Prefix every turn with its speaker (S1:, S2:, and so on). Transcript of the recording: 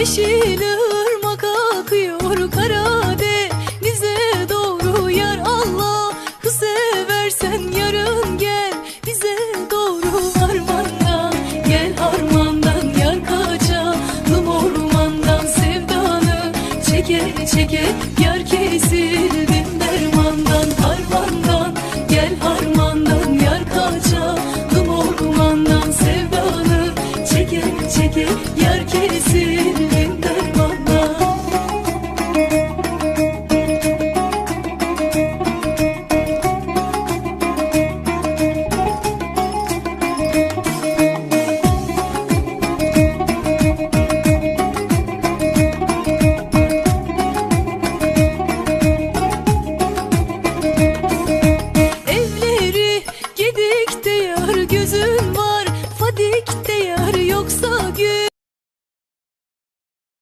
S1: Yeşil ırmak akıyor kara doğru yar Allah. Kız seversen yarın gel bize doğru harmandan. Gel harmandan yar kaçalım ormandan sevdanı Çeke çeke yar kesildim dermandan harmandan. Gel harmandan yar kaçalım ormandan sevdanı Çeke çeke yar kesildim.